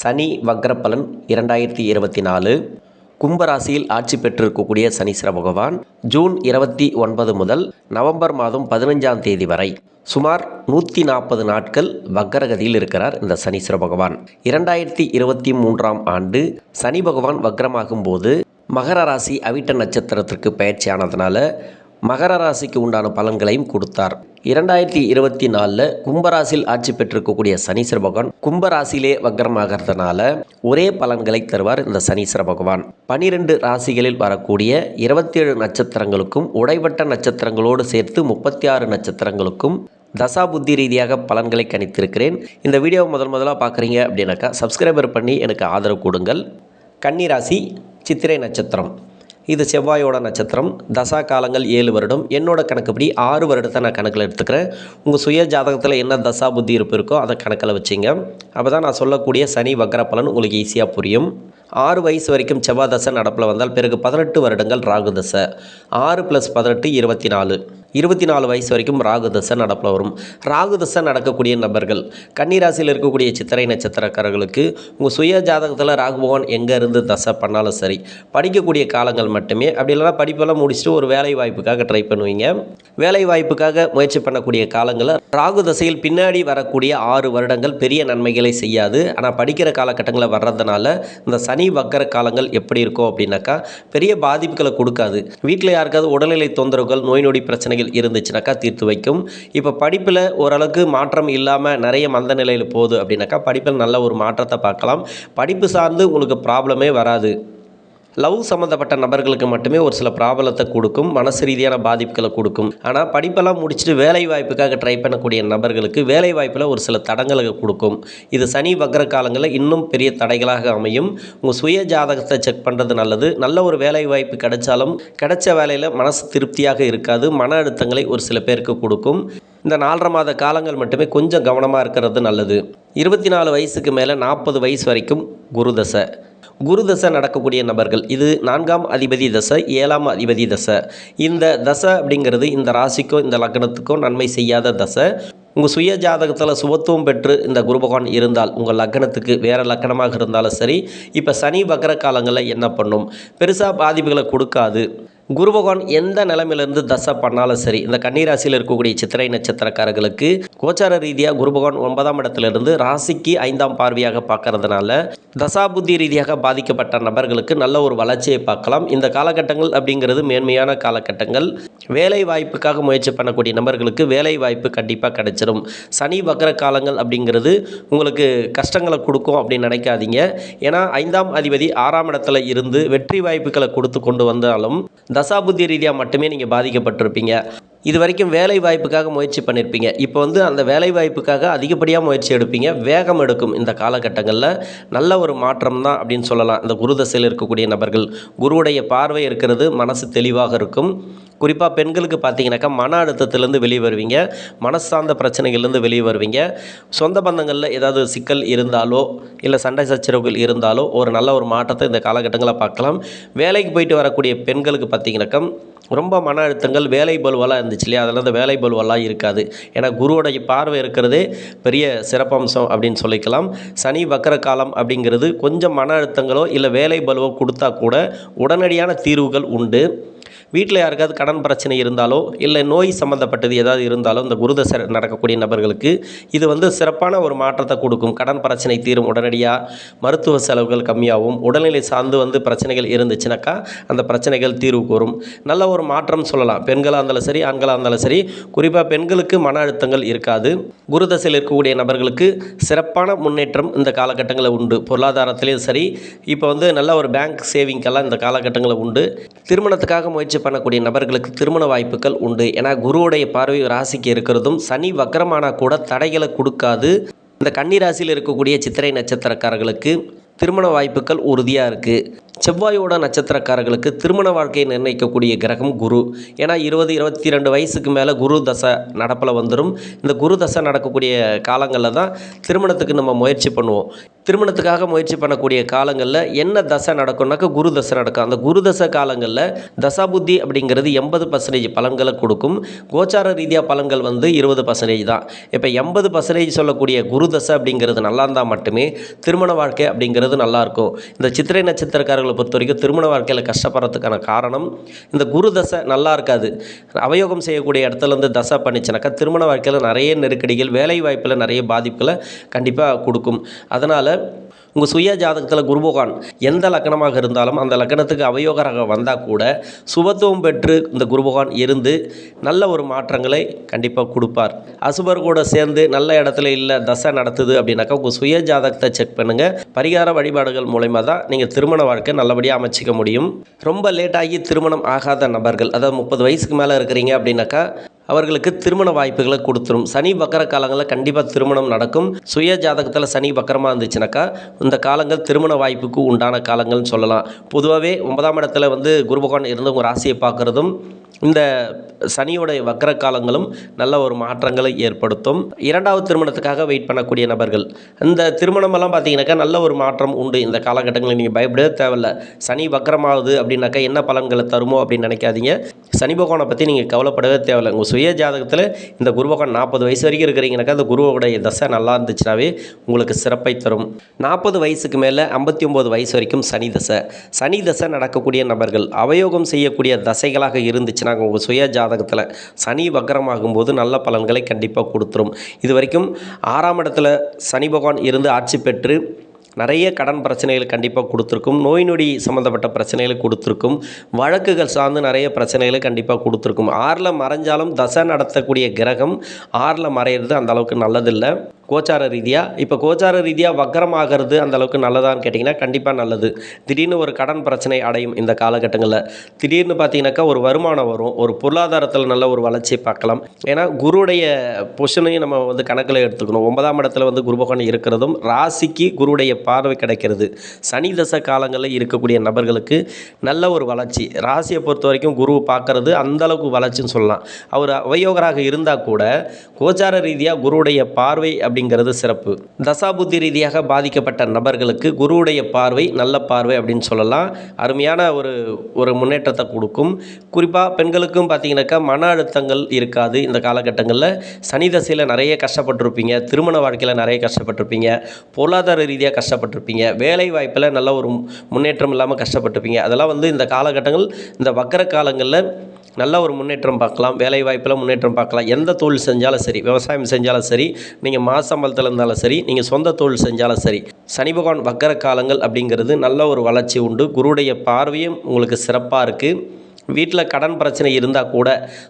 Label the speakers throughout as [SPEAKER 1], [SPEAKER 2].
[SPEAKER 1] சனி வக்ரப்பலன் இரண்டாயிரத்தி இருபத்தி நாலு. கும்பராசியில் ஆட்சி பெற்றிருக்கக்கூடிய சனீஸ்வர பகவான் ஜூன் இருபத்தி ஒன்பது முதல் நவம்பர் மாதம் பதினஞ்சாம் தேதி வரை சுமார் நூற்றி நாற்பது நாட்கள் வக்ரகதியில் இருக்கிறார் இந்த சனீஸ்வர பகவான். இரண்டாயிரத்தி இருபத்தி மூன்றாம் ஆண்டு சனி பகவான் வக்ரமாகும் போது மகர ராசி அவிட்ட நட்சத்திரத்திற்கு பயிற்சியானதுனால மகர ராசிக்கு உண்டான பலன்களையும் கொடுத்தார். இரண்டாயிரத்தி இருபத்தி நாலில் கும்பராசியில் ஆட்சி பெற்றிருக்கக்கூடிய சனீஸ்வர பகவான் கும்பராசியிலே வக்ரமாகிறதுனால ஒரே பலன்களை தருவார் இந்த சனீஸ்வர பகவான். பனிரெண்டு ராசிகளில் வரக்கூடிய இருபத்தேழு நட்சத்திரங்களுக்கும் உடைவட்ட நட்சத்திரங்களோடு சேர்த்து முப்பத்தி ஆறு நட்சத்திரங்களுக்கும் தசா புத்தி ரீதியாக பலன்களை கணித்திருக்கிறேன். இந்த வீடியோவை முதல் முதலாக பார்க்குறீங்க அப்படின்னாக்கா சப்ஸ்கிரைபர் பண்ணி எனக்கு ஆதரவு கொடுங்கள். கன்னிராசி சித்திரை நட்சத்திரம். இது செவ்வாயோட நட்சத்திரம். தசா காலங்கள் ஏழு வருடம். என்னோட கணக்குப்படி ஆறு வருடத்தை நான் கணக்கில் எடுத்துக்கிறேன். உங்கள் சுய ஜாதகத்தில் என்ன தசா புத்தி இருப்பு இருக்கோ அதை கணக்கில் வச்சிங்க. அப்போ தான் நான் சொல்லக்கூடிய சனி வக்ர பலன் உங்களுக்கு ஈஸியாக புரியும். ஆறு வயசு வரைக்கும் செவ்வாய் தசை நடப்பில் வந்தால் பிறகு பதினெட்டு வருடங்கள் ராகு தசை. ஆறு ப்ளஸ் பதினெட்டு இருபத்தி நாலு. இருபத்தி நாலு வயசு வரைக்கும் ராகு தசை நடப்பில் வரும். ராகு தசை நடக்கக்கூடிய நபர்கள் கன்னிராசியில் இருக்கக்கூடிய சித்திரை நட்சத்திரக்காரர்களுக்கு உங்கள் சுய ஜாதகத்தில் ராகு பகவான் எங்கே இருந்து தசை பண்ணாலும் சரி படிக்கக்கூடிய காலங்கள் மட்டுமே அப்படி இல்லைனா படிப்பெல்லாம் முடிச்சுட்டு ஒரு வேலை வாய்ப்புக்காக ட்ரை பண்ணுவீங்க. வேலை வாய்ப்புக்காக முயற்சி பண்ணக்கூடிய காலங்களில் ராகு தசையில் பின்னாடி வரக்கூடிய ஆறு வருடங்கள் பெரிய நன்மைகளை செய்யாது. ஆனால் படிக்கிற காலகட்டங்களில் வர்றதுனால இந்த சனி வக்கர காலங்கள் எப்படி இருக்கும் அப்படின்னாக்கா பெரிய பாதிப்புகளை கொடுக்காது. வீட்டில் யாருக்காவது உடல்நிலை தொந்தரவுகள் நோய் நொடி பிரச்சனைகள் இருந்துச்சுனாக்கா தீர்த்து வைக்கும். இப்போ படிப்பில் ஓரளவுக்கு மாற்றம் இல்லாமல் நிறைய மந்த நிலையில் போகுது அப்படின்னாக்கா படிப்பில் நல்ல ஒரு மாற்றத்தை பார்க்கலாம். படிப்பு சார்ந்து உங்களுக்கு ப்ராப்ளமே வராது. லவ் சம்மந்தப்பட்ட நபர்களுக்கு மட்டுமே ஒரு சில ப்ராப்ளத்தை கொடுக்கும் மனசு ரீதியான பாதிப்புகளை கொடுக்கும். ஆனால் படிப்பெல்லாம் முடிச்சுட்டு வேலை வாய்ப்புக்காக ட்ரை பண்ணக்கூடிய நபர்களுக்கு வேலை வாய்ப்பில் ஒரு சில தடங்களை கொடுக்கும். இது சனி வக்ர காலங்களில் இன்னும் பெரிய தடைகளாக அமையும். உங்கள் சுய ஜாதகத்தை செக் பண்ணுறது நல்லது. நல்ல ஒரு வேலை வாய்ப்பு கிடைச்சாலும் கிடைச்ச வேலையில் மனசு திருப்தியாக இருக்காது. மன அழுத்தங்களை ஒரு சில பேருக்கு கொடுக்கும். இந்த நாலரை மாத காலங்கள் மட்டுமே கொஞ்சம் கவனமாக இருக்கிறது நல்லது. இருபத்தி நாலு வயசுக்கு மேலே நாற்பது வயசு வரைக்கும் குருதசை குரு தசை நடக்கக்கூடிய நபர்கள். இது நான்காம் அதிபதி தசை ஏழாம் அதிபதி தசை. இந்த தசை அப்படிங்கிறது இந்த ராசிக்கோ இந்த லக்னத்துக்கோ நன்மை செய்யாத தசை. உங்கள் சுய ஜாதகத்தில் சுபத்துவம் பெற்று இந்த குரு பகவான் இருந்தால் உங்கள் லக்னத்துக்கு வேறு லக்கணமாக இருந்தாலும் சரி இப்போ சனி வக்கர காலங்களில் என்ன பண்ணும்? பெருசாக பாதிப்புகளை கொடுக்காது. குரு பகவான் எந்த நிலைமையிலேருந்து தசை பண்ணாலும் சரி இந்த கன்னிராசியில் இருக்கக்கூடிய சித்திரை நட்சத்திரக்காரர்களுக்கு கோச்சார ரீதியாக குரு பகவான் ஒன்பதாம் இடத்திலிருந்து ராசிக்கு ஐந்தாம் பார்வையாக பார்க்கறதுனால தசாபுத்தி ரீதியாக பாதிக்கப்பட்ட நபர்களுக்கு நல்ல ஒரு வளர்ச்சியை பார்க்கலாம். இந்த காலகட்டங்கள் அப்படிங்கிறது மேன்மையான காலகட்டங்கள். வேலை வாய்ப்புக்காக முயற்சி பண்ணக்கூடிய நபர்களுக்கு வேலை வாய்ப்பு கண்டிப்பாக கிடைச்சிடும் சனி வக்கர காலங்கள் அப்படிங்கிறது உங்களுக்கு கஷ்டங்களை கொடுக்கும் அப்படின்னு நினைக்காதீங்க. ஏன்னா ஐந்தாம் அதிபதி ஆறாம் இடத்துல இருந்து வெற்றி வாய்ப்புகளை கொடுத்து கொண்டு வந்தாலும் தசாபுத்தி ரீதியாக மட்டுமே நீங்கள் பாதிக்கப்பட்டிருப்பீங்க. இது வரைக்கும் வேலை வாய்ப்புக்காக முயற்சி பண்ணியிருப்பீங்க இப்போ வந்து அந்த வேலை வாய்ப்புக்காக அதிகப்படியாக முயற்சி எடுப்பீங்க. வேகம் எடுக்கும் இந்த காலகட்டங்களில் நல்ல ஒரு மாற்றம் தான் அப்படின்னு சொல்லலாம். இந்த குரு தசையில் இருக்கக்கூடிய நபர்கள் குருவுடைய பார்வை இருக்கிறது மனசு தெளிவாக இருக்கும். குறிப்பாக பெண்களுக்கு பார்த்தீங்கன்னாக்கா மன அழுத்தத்திலேருந்து வெளியே வருவீங்க. மனசார்ந்த பிரச்சனைகள்லேருந்து வெளியே வருவீங்க. சொந்த பந்தங்களில் ஏதாவது சிக்கல் இருந்தாலோ இல்லை சண்டை சச்சரவுகள் இருந்தாலோ ஒரு நல்ல ஒரு மாற்றத்தை இந்த காலகட்டங்களில் பார்க்கலாம். வேலைக்கு போயிட்டு வரக்கூடிய பெண்களுக்கு பார்த்தீங்கன்னாக்கா ரொம்ப மன அழுத்தங்கள் வேலை பலுவலாக இருந்துச்சு. இல்லையா? அதில் அந்த வேலை பலுவெல்லாம் இருக்காது. ஏன்னா குருவோடைய பார்வை இருக்கிறதே பெரிய சிறப்பம்சம் அப்படின்னு சொல்லிக்கலாம். சனி வக்கர காலம் அப்படிங்கிறது கொஞ்சம் மன அழுத்தங்களோ இல்லை வேலை பலுவோ கொடுத்தா கூட உடனடியான தீர்வுகள் உண்டு. வீட்டில் யாருக்காவது கடன் பிரச்சனை இருந்தாலோ இல்லை நோய் சம்மந்தப்பட்டது ஏதாவது இருந்தாலோ இந்த குருதசை நடக்கக்கூடிய நபர்களுக்கு இது வந்து சிறப்பான ஒரு மாற்றத்தை கொடுக்கும். கடன் பிரச்சனை தீரும் உடனடியாக மருத்துவ செலவுகள் கம்மியாகும். உடல்நிலை சார்ந்து வந்து பிரச்சனைகள் இருந்துச்சுனாக்கா அந்த பிரச்சனைகள் தீர்வு கூறும். நல்ல ஒரு மாற்றம் சொல்லலாம். பெண்களாக இருந்தாலும் சரி ஆண்களாக இருந்தாலும் சரி குறிப்பாக பெண்களுக்கு மன அழுத்தங்கள் இருக்காது. குருதசையில் இருக்கக்கூடிய நபர்களுக்கு சிறப்பான முன்னேற்றம் இந்த காலகட்டங்களில் உண்டு. பொருளாதாரத்திலேயும் சரி இப்போ வந்து நல்ல ஒரு பேங்க் சேவிங்கெல்லாம் இந்த காலகட்டங்களில் உண்டு. திருமணத்துக்காக முயற்சி பண்ணக்கூடிய நபர்களுக்கு திருமண வாய்ப்புகள் உண்டு. ஏன்னா குருவுடைய பார்வை ராசிக்கு இருக்கிறதும் சனி வக்கரமானா கூட தடைகளை கொடுக்காது. இந்த கன்னி ராசியில் இருக்கக்கூடிய சித்திரை நட்சத்திரக்காரர்களுக்கு திருமண வாய்ப்புகள் உறுதியாக இருக்குது செவ்வாயோட நட்சத்திரக்காரர்களுக்கு திருமண வாழ்க்கையை நிர்ணயிக்கக்கூடிய கிரகம் குரு. ஏன்னா இருபது இருபத்தி ரெண்டு வயசுக்கு மேலே குரு தசை நடப்பில் வந்துடும் இந்த குரு தசை நடக்கக்கூடிய காலங்களில் தான் திருமணத்துக்கு நம்ம முயற்சி பண்ணுவோம். திருமணத்துக்காக முயற்சி பண்ணக்கூடிய காலங்களில் என்ன தசை நடக்கும்னாக்கா குரு தசை நடக்கும். அந்த குரு தசை காலங்களில் தசாபுத்தி அப்படிங்கிறது எண்பது பர்சன்டேஜ் பலன்களை கொடுக்கும். கோச்சார ரீதியாக பலன்கள் வந்து இருபது பர்சன்டேஜ் தான். இப்போ எண்பது பர்சன்டேஜ் சொல்லக்கூடிய குரு தசை அப்படிங்கிறது நல்லா இருந்தால் மட்டுமே திருமண வாழ்க்கை அப்படிங்கிறது நல்லாயிருக்கும் இந்த சித்திரை நட்சத்திரக்காரர்கள் பொறுத்த வரைக்கும் திருமண வாழ்க்கையில் கஷ்டப்படுறதுக்கான காரணம் இந்த குரு தசை நல்லா இருக்காது. அவயோகம் செய்யக்கூடிய இடத்துல இருந்து தசை பண்ணிச்சுனாக்கா திருமண வாழ்க்கையில் நிறைய நெருக்கடிகள் வேலை வாய்ப்பில் நிறைய பாதிப்புகளை கண்டிப்பாக கொடுக்கும். அதனால் உங்கள் சுய ஜாதகத்தில் குருபகவான் எந்த லக்கணமாக இருந்தாலும் அந்த லக்கணத்துக்கு அவயோகராக வந்தால் கூட சுபத்துவம் பெற்று இந்த குருபகவான் இருந்து நல்ல ஒரு மாற்றங்களை கண்டிப்பாக கொடுப்பார். அசுபர் கூட சேர்ந்து நல்ல இடத்துல இல்லை தசை நடத்துது அப்படின்னாக்கா உங்கள் சுய ஜாதகத்தை செக் பண்ணுங்கள் பரிகார வழிபாடுகள் மூலயமா தான் நீங்கள் திருமண வாழ்க்கை நல்லபடியாக அமைச்சிக்க முடியும். ரொம்ப லேட்டாகி திருமணம் ஆகாத நபர்கள் அதாவது முப்பது வயசுக்கு மேலே இருக்கிறீங்க அப்படின்னாக்கா அவர்களுக்கு திருமண வாய்ப்புகளை கொடுத்துரும். சனி வக்கர காலங்களில் கண்டிப்பாக திருமணம் நடக்கும். சுய ஜாதகத்தில் சனி வக்கரமாக இருந்துச்சுனாக்கா இந்த காலங்கள் திருமண வாய்ப்புக்கு உண்டான காலங்கள்னு சொல்லலாம். பொதுவாகவே ஒன்பதாம் இடத்துல வந்து குரு பகவான் இருந்து உங்கள் ராசியை பார்க்குறதும் இந்த சனியோடைய வக்கர காலங்களும் நல்ல ஒரு மாற்றங்களை ஏற்படுத்தும். இரண்டாவது திருமணத்துக்காக வெயிட் பண்ணக்கூடிய நபர்கள். இந்த திருமணமெல்லாம் பார்த்தீங்கன்னாக்கா நல்ல ஒரு மாற்றம் உண்டு. இந்த காலகட்டங்களில் நீங்கள் பயப்படவே தேவையில்ல. சனி வக்கரமாகுது அப்படின்னாக்கா என்ன பலன்களை தருமோ அப்படின்னு நினைக்காதீங்க. சனி பகவானை பற்றி நீங்கள் கவலைப்படவே தேவையில்லை. உங்கள் சுய ஜாதகத்தில் இந்த குரு பகவான் நாற்பது வயசு வரைக்கும் இருக்கிறீங்கனாக்கா அந்த குருவோடைய தசை நல்லா இருந்துச்சுனாவே உங்களுக்கு சிறப்பை தரும். நாற்பது வயசுக்கு மேலே ஐம்பத்தி ஒம்பது வயசு வரைக்கும் சனி தசை. சனி தசை நடக்கக்கூடிய நபர்கள் அவயோகம் செய்யக்கூடிய தசைகளாக இருந்துச்சு இருந்துச்சுன்னா உங்கள் சுய ஜாதகத்தில் சனி வக்கரமாகும் போது நல்ல பலன்களை கண்டிப்பாக கொடுத்துரும். இது வரைக்கும் ஆறாம் இடத்துல சனி பகவான் இருந்து ஆட்சி பெற்று நிறைய கடன் பிரச்சனைகள் கண்டிப்பாக கொடுத்துருக்கும். நோய் நொடி சம்மந்தப்பட்ட பிரச்சனைகளை கொடுத்துருக்கும். வழக்குகள் சார்ந்து நிறைய பிரச்சனைகளை கண்டிப்பாக கொடுத்துருக்கும். ஆறில் மறைஞ்சாலும் தசை நடத்தக்கூடிய கிரகம் ஆறில் மறையிறது அந்த அளவுக்கு நல்லதில்லை. கோச்சார ரீதியாக இப்போ கோச்சார ரீதியாக வக்கரமாகிறது அந்தளவுக்கு நல்லதான்னு கேட்டிங்கன்னா கண்டிப்பாக நல்லது. திடீர்னு ஒரு கடன் பிரச்சனை அடையும் இந்த காலகட்டங்களில். திடீர்னு பார்த்தீங்கன்னாக்கா ஒரு வருமானம் வரும். ஒரு பொருளாதாரத்தில் நல்ல ஒரு வளர்ச்சியை பார்க்கலாம். ஏன்னா குருடைய பொஷனையும் நம்ம வந்து கணக்கில் எடுத்துக்கணும். ஒன்பதாம் இடத்துல வந்து குரு பகவான் இருக்கிறதும் ராசிக்கு குருடைய பார்வை கிடைக்கிறது. சனி தசை காலங்களில் இருக்கக்கூடிய நபர்களுக்கு நல்ல ஒரு வளர்ச்சி. ராசியை பொறுத்த வரைக்கும் குரு பார்க்கறது அந்த அளவுக்கு வளர்ச்சின்னு சொல்லலாம். அவர் அவயோகராக இருந்தால் கூட கோச்சார ரீதியாக குருவுடைய பார்வை அப்படிங்கிறது சிறப்பு. தசாபுத்தி ரீதியாக பாதிக்கப்பட்ட நபர்களுக்கு குருவுடைய பார்வை நல்ல பார்வை அப்படின்னு சொல்லலாம். அருமையான ஒரு ஒரு முன்னேற்றத்தை கொடுக்கும். குறிப்பாக பெண்களுக்கும் பார்த்தீங்கன்னாக்கா மன அழுத்தங்கள் இருக்காது இந்த காலகட்டங்களில். சனி தசையில் நிறைய கஷ்டப்பட்டிருப்பீங்க. திருமண வாழ்க்கையில் நிறைய கஷ்டப்பட்டிருப்பீங்க. பொருளாதார ரீதியாக கஷ்டப்பட்டிருப்பீங்க. வேலை வாய்ப்பில் நல்ல ஒரு முன்னேற்றம் இல்லாமல் கஷ்டப்பட்டிருப்பீங்க. அதெல்லாம் வந்து இந்த காலகட்டங்கள் இந்த வக்கர காலங்களில் நல்ல ஒரு முன்னேற்றம் பார்க்கலாம் வேலை வாய்ப்பில் முன்னேற்றம் பார்க்கலாம். எந்த தொழில் செஞ்சாலும் சரி விவசாயம் செஞ்சாலும் சரி நீங்கள் மாசம்பளத்தில் இருந்தாலும் சரி நீங்கள் சொந்த தொழில் செஞ்சாலும் சரி சனி பகவான் வக்கர காலங்கள் அப்படிங்கிறது நல்ல ஒரு வளர்ச்சி உண்டு. குருடைய பார்வையும் உங்களுக்கு சிறப்பாக இருக்குது வீட்டில் கடன் பிரச்சனை இருந்தால் கூட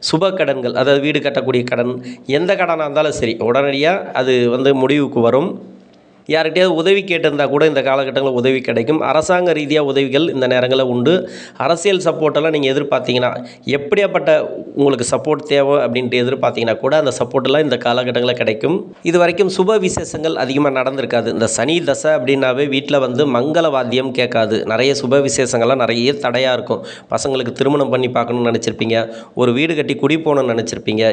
[SPEAKER 1] சுப கடன்கள் அதாவது வீடு கட்டக்கூடிய கடன் எந்த கடனாக இருந்தாலும் சரி உடனடியாக அது வந்து முடிவுக்கு வரும். யார்கிட்டயாவது உதவி கேட்டிருந்தால் கூட இந்த காலகட்டங்களில் உதவி கிடைக்கும். அரசாங்க ரீதியாக உதவிகள் இந்த நேரங்களில் உண்டு. அரசியல் சப்போர்ட்டெல்லாம் நீங்கள் எதிர்பார்த்தீங்கன்னா எப்படியாப்பட்ட உங்களுக்கு சப்போர்ட் தேவை அப்படின்ட்டு எதிர்பார்த்தீங்கன்னா கூட அந்த சப்போர்ட்டெல்லாம் இந்த காலகட்டங்களில் கிடைக்கும். இது வரைக்கும் சுப விசேஷங்கள் அதிகமாக நடந்திருக்காது. இந்த சனி தசை அப்படின்னாவே வீட்டில் வந்து மங்கள வாத்தியம் கேட்காது. நிறைய சுப விசேஷங்கள்லாம் நிறைய தடையாக இருக்கும். பசங்களுக்கு திருமணம் பண்ணி பார்க்கணும்னு நினச்சிருப்பீங்க. ஒரு வீடு கட்டி குடி போகணும்னு நினச்சிருப்பீங்க.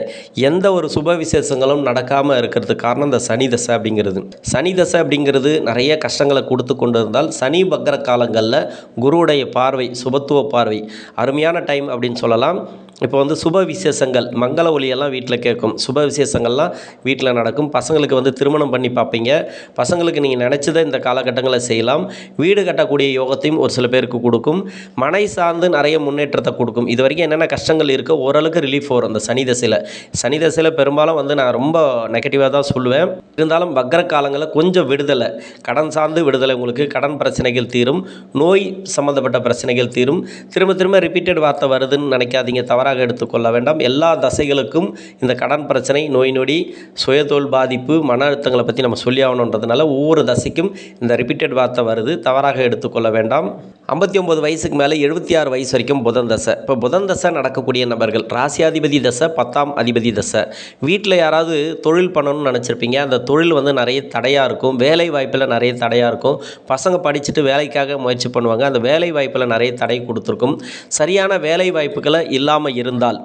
[SPEAKER 1] எந்த ஒரு சுப விசேஷங்களும் நடக்காமல் இருக்கிறதுக்கு காரணம் இந்த சனி தசை அப்படிங்கிறது. சனி தசை அப்படிங்கிறது நிறைய கஷ்டங்களை கொடுத்து கொண்டு இருந்தால் சனி பக்ர காலங்களில் குருவுடைய பார்வை சுபத்துவ பார்வை அருமையான டைம் அப்படின்னு சொல்லலாம். இப்போ வந்து சுப விசேஷங்கள் மங்கள ஒளியெல்லாம் வீட்டில் கேட்கும். சுப விசேஷங்கள்லாம் வீட்டில் நடக்கும். பசங்களுக்கு வந்து திருமணம் பண்ணி பார்ப்பீங்க. பசங்களுக்கு நீங்கள் நினச்சதை இந்த காலகட்டங்களை செய்யலாம். வீடு கட்டக்கூடிய யோகத்தையும் ஒரு சில பேருக்கு கொடுக்கும். மனை சார்ந்து நிறைய முன்னேற்றத்தை கொடுக்கும். இது வரைக்கும் என்னென்ன கஷ்டங்கள் இருக்கோ ஓரளவுக்கு ரிலீஃப் வரும் அந்த சனி தசையில். சனி தசையில் பெரும்பாலும் வந்து நான் ரொம்ப நெகட்டிவாக தான் சொல்லுவேன். இருந்தாலும் வக்ர காலங்களில் கொஞ்சம் விடுதலை. கடன் சார்ந்து விடுதலை உங்களுக்கு கடன் பிரச்சனைகள் தீரும் நோய் சம்மந்தப்பட்ட பிரச்சனைகள் தீரும். திரும்ப திரும்ப ரிப்பீட்டட் வார்த்தை வருதுன்னு நினைக்காதீங்க தவறாக எடுத்துக்கொள்ள வேண்டாம். எல்லா தசைகளுக்கும் இந்த கடன் பிரச்சனை நோய் நொடி சுயதொழில் பாதிப்பு மன அழுத்தங்களை பற்றி நம்ம சொல்லி ஆகணுன்றதுனால ஒவ்வொரு தசைக்கும் இந்த ரிப்பீட்டட் வார்த்தை வருது தவறாக எடுத்துக்கொள்ள வேண்டாம். ஐம்பத்தி ஒம்பது வயசுக்கு மேலே எழுபத்தி ஆறு வயசு வரைக்கும் புதன் தசை. இப்போ புதன் தசை நடக்கக்கூடிய நபர்கள் ராசியாதிபதி தசை பத்தாம் அதிபதி தசை. வீட்டில் யாராவது தொழில் பண்ணணும்னு நினச்சிருப்பீங்க. அந்த தொழில் வந்து நிறைய தடையாக இருக்கும். வேலை வாய்ப்பில் நிறைய தடையாக இருக்கும். பசங்க படிச்சுட்டு வேலைக்காக முயற்சி பண்ணுவாங்க. அந்த வேலை வாய்ப்பில் நிறைய தடை கொடுத்துருக்கும். சரியான வேலை வாய்ப்புகளை இல்லாமல் இருந்தால்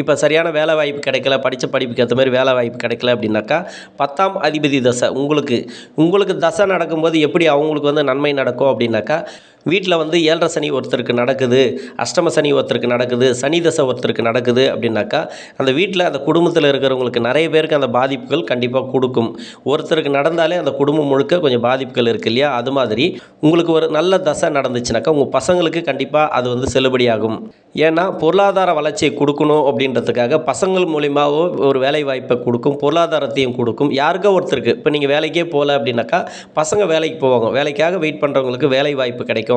[SPEAKER 1] இப்போ சரியான வேலை வாய்ப்பு கிடைக்கல படித்த படிப்புக்கு ஏற்ற மாதிரி வேலை வாய்ப்பு கிடைக்கல அப்படின்னாக்கா பத்தாம் அதிபதி தசை. உங்களுக்கு உங்களுக்கு தசை நடக்கும்போது எப்படி அவங்களுக்கு வந்து நன்மை நடக்கும் அப்படின்னாக்கா வீட்டில் வந்து ஏழரை சனி ஒருத்தருக்கு நடக்குது அஷ்டம சனி ஒருத்தருக்கு நடக்குது சனி தசை ஒருத்தருக்கு நடக்குது அப்படின்னாக்கா அந்த வீட்டில் அந்த குடும்பத்தில் இருக்கிறவங்களுக்கு நிறைய பேருக்கு அந்த பாதிப்புகள் கண்டிப்பாக கொடுக்கும். ஒருத்தருக்கு நடந்தாலே அந்த குடும்பம் முழுக்க கொஞ்சம் பாதிப்புகள் இருக்கு இல்லையா? அது மாதிரி உங்களுக்கு ஒரு நல்ல தசை நடந்துச்சுனாக்கா உங்கள் பசங்களுக்கு கண்டிப்பாக அது வந்து செல்லுபடியாகும். ஏன்னா பொருளாதார வளர்ச்சியை கொடுக்கணும் அப்படின்றதுக்காக பசங்கள் மூலிமாவோ ஒரு வேலை வாய்ப்பை கொடுக்கும் பொருளாதாரத்தையும் கொடுக்கும். யாருக்கோ ஒருத்தருக்கு இப்போ நீங்கள் வேலைக்கே போகல அப்படின்னாக்கா பசங்க வேலைக்கு போவாங்க. வேலைக்காக வெயிட் பண்ணுறவங்களுக்கு வேலை வாய்ப்பு கிடைக்கும்.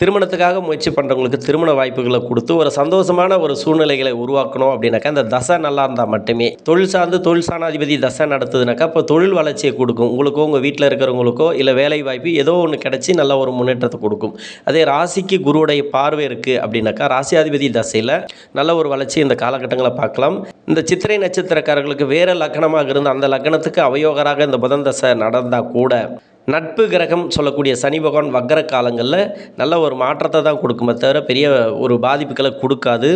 [SPEAKER 1] திருமணத்துக்காக முயற்சி பண்ணுறவங்களுக்கு திருமண வாய்ப்புகளை கொடுத்து ஒரு சந்தோஷமான ஒரு சூழ்நிலைகளை உருவாக்கணும் அப்படின்னாக்கா இந்த தசை நல்லா இருந்தால் மட்டுமே. தொழில் சார்ந்து தொழில் சாணாதிபதி தசை நடத்துதுனாக்கா இப்போ தொழில் வளர்ச்சியை கொடுக்கும். உங்களுக்கோ உங்கள் வீட்டில் இருக்கிறவங்களுக்கோ இல்லை வேலை வாய்ப்பு ஏதோ ஒன்று கிடச்சி நல்ல ஒரு முன்னேற்றத்தை கொடுக்கும். அதே ராசிக்கு குருவுடைய பார்வை இருக்குது அப்படின்னாக்கா ராசியாதிபதி தசையில் நல்ல ஒரு வளர்ச்சி இந்த காலகட்டங்களை பார்க்கலாம். இந்த சித்திரை நட்சத்திரக்காரர்களுக்கு வேறு லக்கணமாக இருந்த அந்த லக்கணத்துக்கு அவயோகராக இந்த புதன் தசை நடந்தால் கூட நட்பு கிரகம் சொல்லக்கூடிய சனி பகவான் வக்கர காலங்களில் நல்ல ஒரு மாற்றத்தை தான் கொடுக்குமே. தவிர பெரிய ஒரு பாதிப்புகளை கொடுக்காது.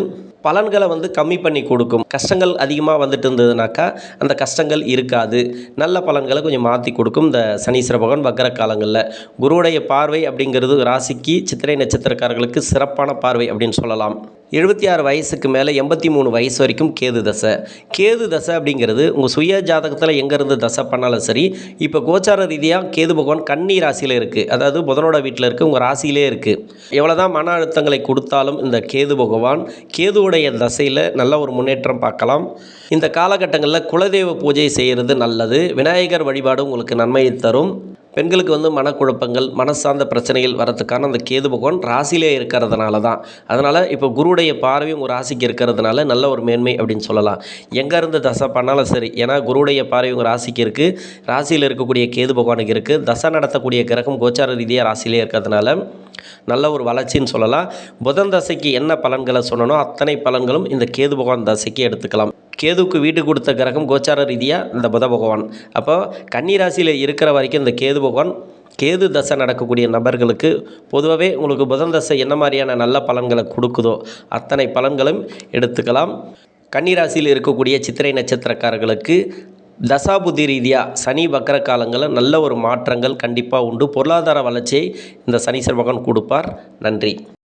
[SPEAKER 1] பலன்களை வந்து கம்மி பண்ணி கொடுக்கும். கஷ்டங்கள் அதிகமாக வந்துட்டு இருந்ததுனாக்கா அந்த கஷ்டங்கள் இருக்காது. நல்ல பலன்களை கொஞ்சம் மாற்றி கொடுக்கும் இந்த சனீஸ்வர பகவான் வக்கர காலங்களில். குருவுடைய பார்வை அப்படிங்கிறது ராசிக்கு சித்திரை நட்சத்திரக்காரர்களுக்கு சிறப்பான பார்வை அப்படின்னு சொல்லலாம். எழுபத்தி ஆறு வயசுக்கு மேலே எண்பத்தி மூணு வயசு வரைக்கும் கேது தசை. கேது தசை அப்படிங்கிறது உங்கள் சுய ஜாதகத்தில் எங்கேருந்து தசை பண்ணாலும் சரி இப்போ கோச்சார ரீதியாக கேது பகவான் கன்னி ராசியில் இருக்குது அதாவது புதனோட வீட்டில் இருக்குது உங்கள் ராசியிலே இருக்குது எவ்வளோ தான் மன அழுத்தங்களை கொடுத்தாலும் இந்த கேது பகவான் கேதுவோட கேதுவோடைய தசையில் நல்ல ஒரு முன்னேற்றம் பார்க்கலாம். இந்த காலகட்டங்களில் குலதெய்வ பூஜை செய்கிறது நல்லது. விநாயகர் வழிபாடு உங்களுக்கு நன்மையை தரும். பெண்களுக்கு வந்து மனக்குழப்பங்கள் மனசார்ந்த பிரச்சனைகள் வரத்துக்கான அந்த கேது பகவான் ராசியிலே இருக்கிறதுனால தான். அதனால் இப்போ குருவுடைய பார்வை உங்கள் ராசிக்கு இருக்கிறதுனால நல்ல ஒரு மேன்மை அப்படின்னு சொல்லலாம். எங்கே இருந்து தசை பண்ணாலும் சரி ஏன்னா குருவுடைய பார்வை உங்கள் ராசிக்கு இருக்குது ராசியில் இருக்கக்கூடிய கேது பகவானுக்கு இருக்குது தசை நடத்தக்கூடிய கிரகம் கோச்சார ரீதியாக ராசியிலே இருக்கிறதுனால நல்ல ஒரு வளர்ச்சின்னு சொல்லலாம். புதன் தசைக்கு என்ன பலன்களை சொல்லணும் அத்தனை பலன்களும் இந்த கேது பகவான் தசைக்கு எடுத்துக்கலாம். கேதுவுக்கு வீடு கொடுத்த கிரகம் கோச்சார ரீதியாக இந்த புத பகவான். அப்போ கன்னிராசியில் இருக்கிற வரைக்கும் இந்த கேது பகவான் கேது தசை நடக்கக்கூடிய நபர்களுக்கு பொதுவாகவே உங்களுக்கு புதன் தசை என்ன மாதிரியான நல்ல பலன்களை கொடுக்குதோ அத்தனை பலன்களும் எடுத்துக்கலாம். கன்னிராசியில் இருக்கக்கூடிய சித்திரை நட்சத்திரக்காரர்களுக்கு தசாபுத்தி ரீதியாக சனி வக்கர காலங்களில் நல்ல ஒரு மாற்றங்கள் கண்டிப்பாக உண்டு. பொருளாதார வளர்ச்சியை இந்த சனீஸ்வர பகவான் கொடுப்பார். நன்றி.